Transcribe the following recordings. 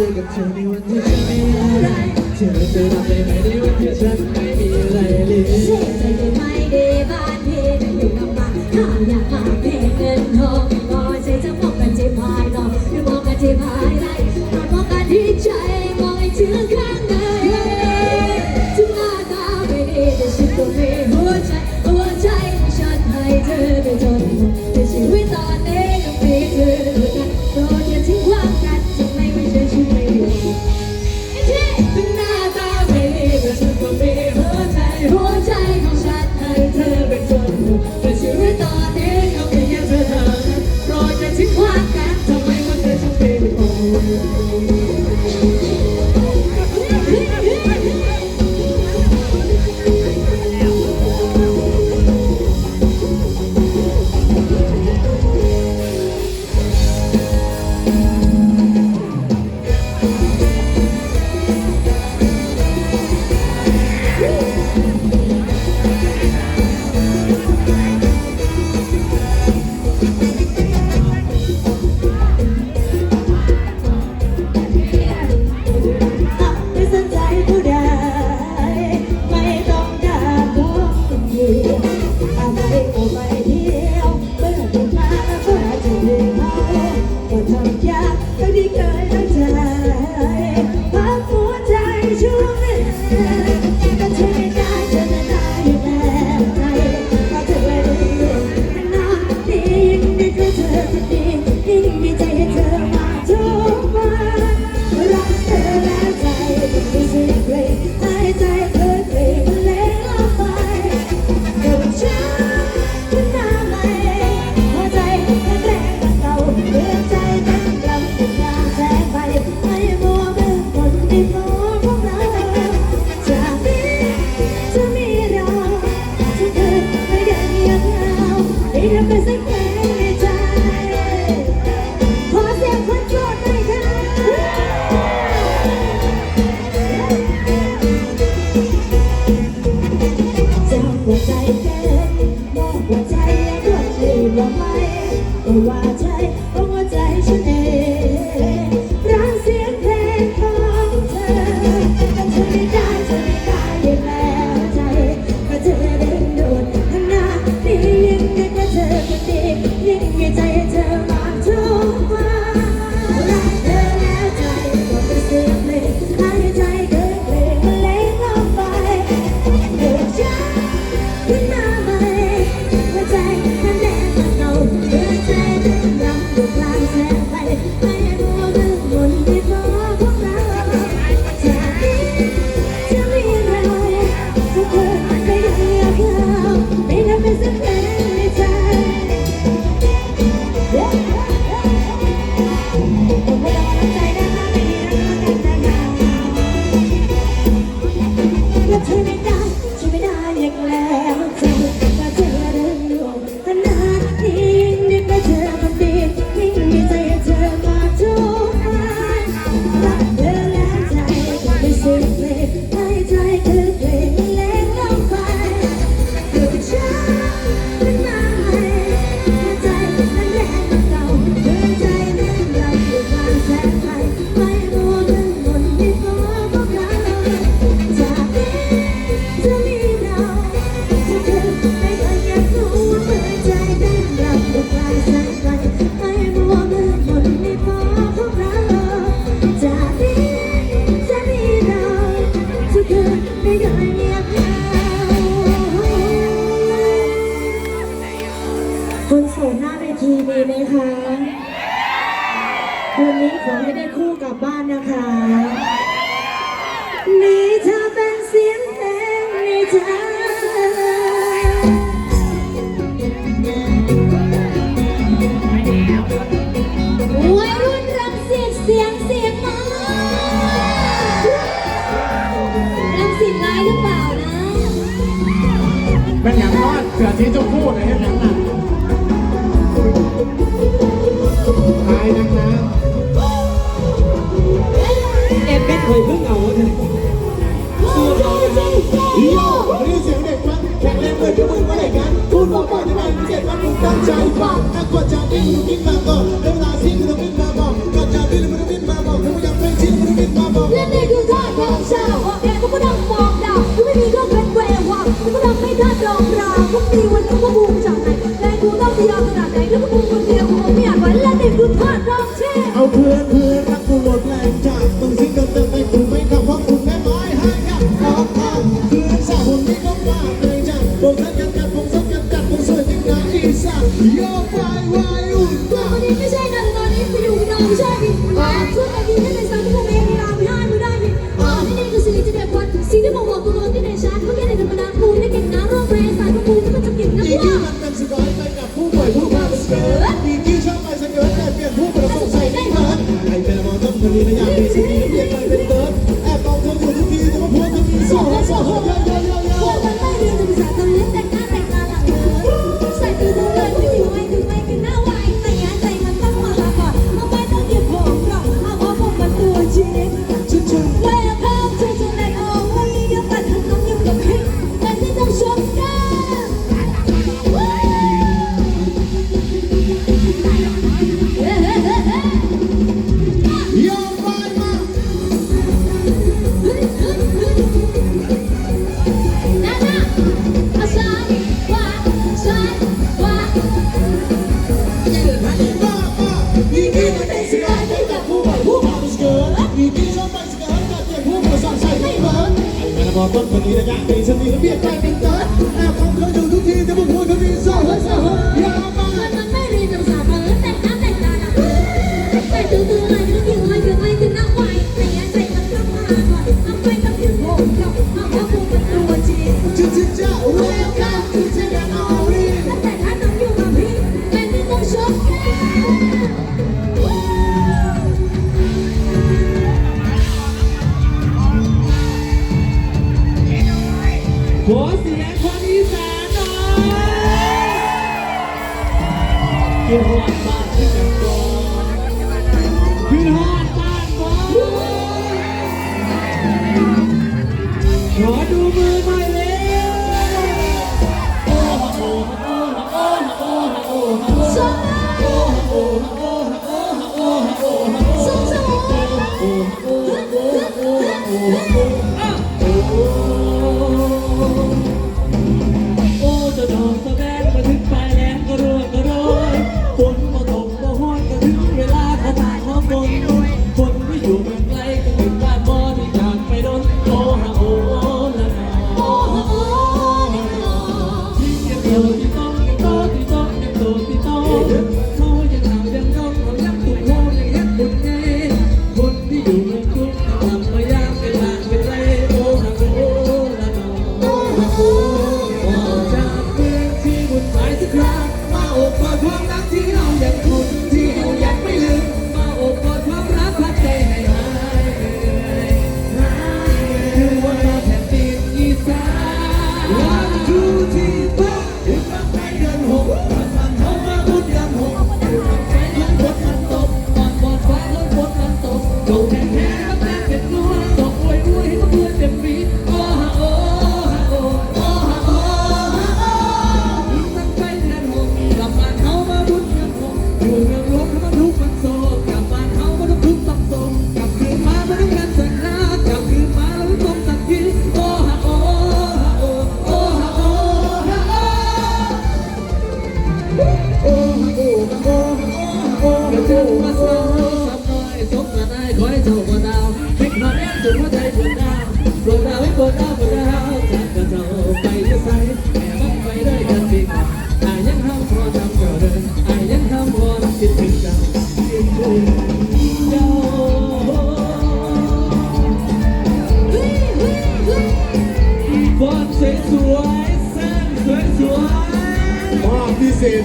เจอกับเธอในวันที่ฉันไม่ได้เธอจะรับได้ไหมในวัน คืนนี้ขอให้ได้คู่กลับบ้านนะคะนี่เธอเป็นเสียงเพลงในใจวัยรุ่นรักเสียงเสียงเสียงมารังสินร้ายหรือเปล่านะเป็นอย่างนอดเสือสีชมพูนะเห็นอย่นั้น เฮ้ยเพิ่งเอาเลยสู้เขาเนวันนี้เสียงเด็กมันแข็งแรงเหมืที่มึงเไหร่กันพูดบอกก่อที่มันเจ็ดวันมึตั้ใจฟังนักกว่าจะดินมึงดิ้นมาก่อเดินมึงดินมาบอกก่อนจะดินมึงดิ้นมาบอกถ้ามึงยังไม่ชินมึงดิ้นมาบอกและนี่คืท่าาว Good heart. Bonito.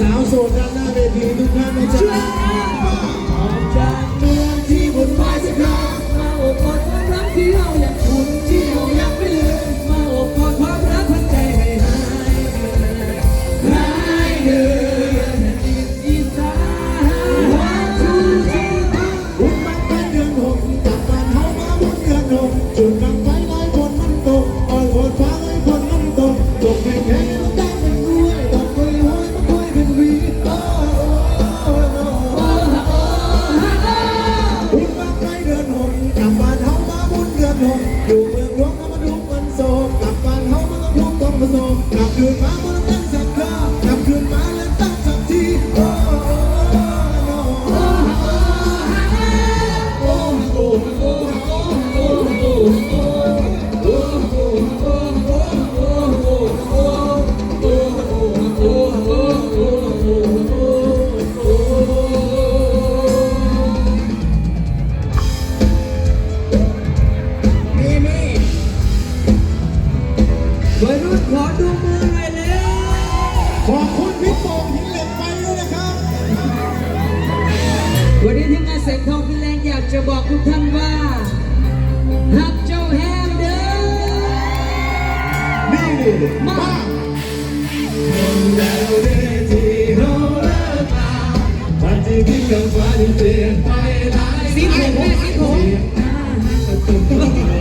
สาวโสดด้านห Thank you.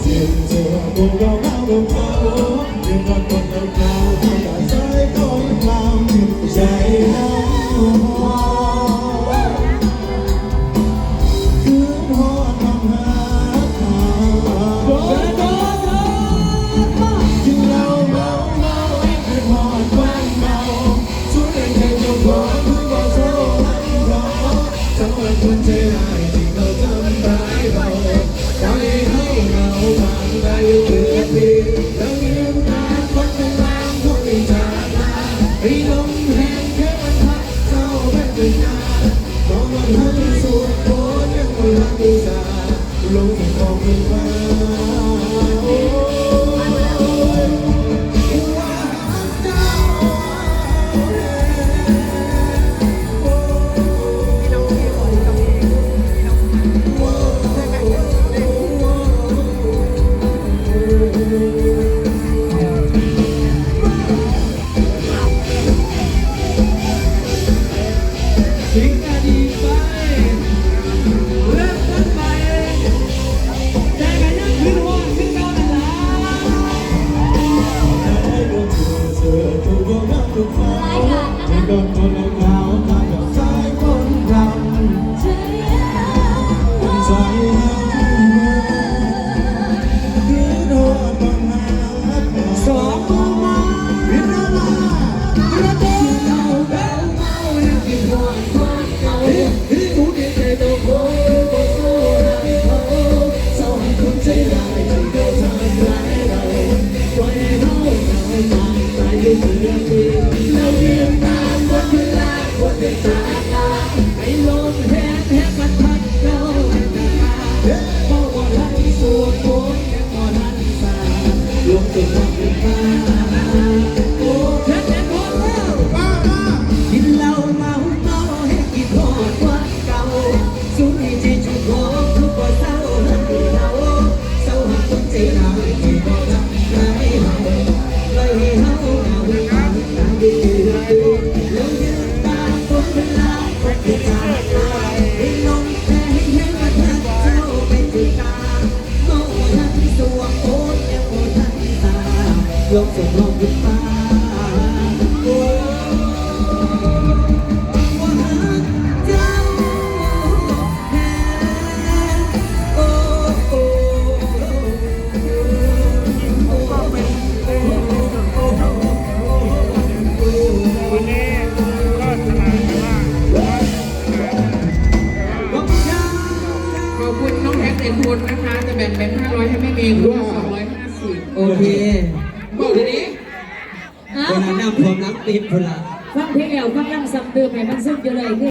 渐渐不要那么花我。with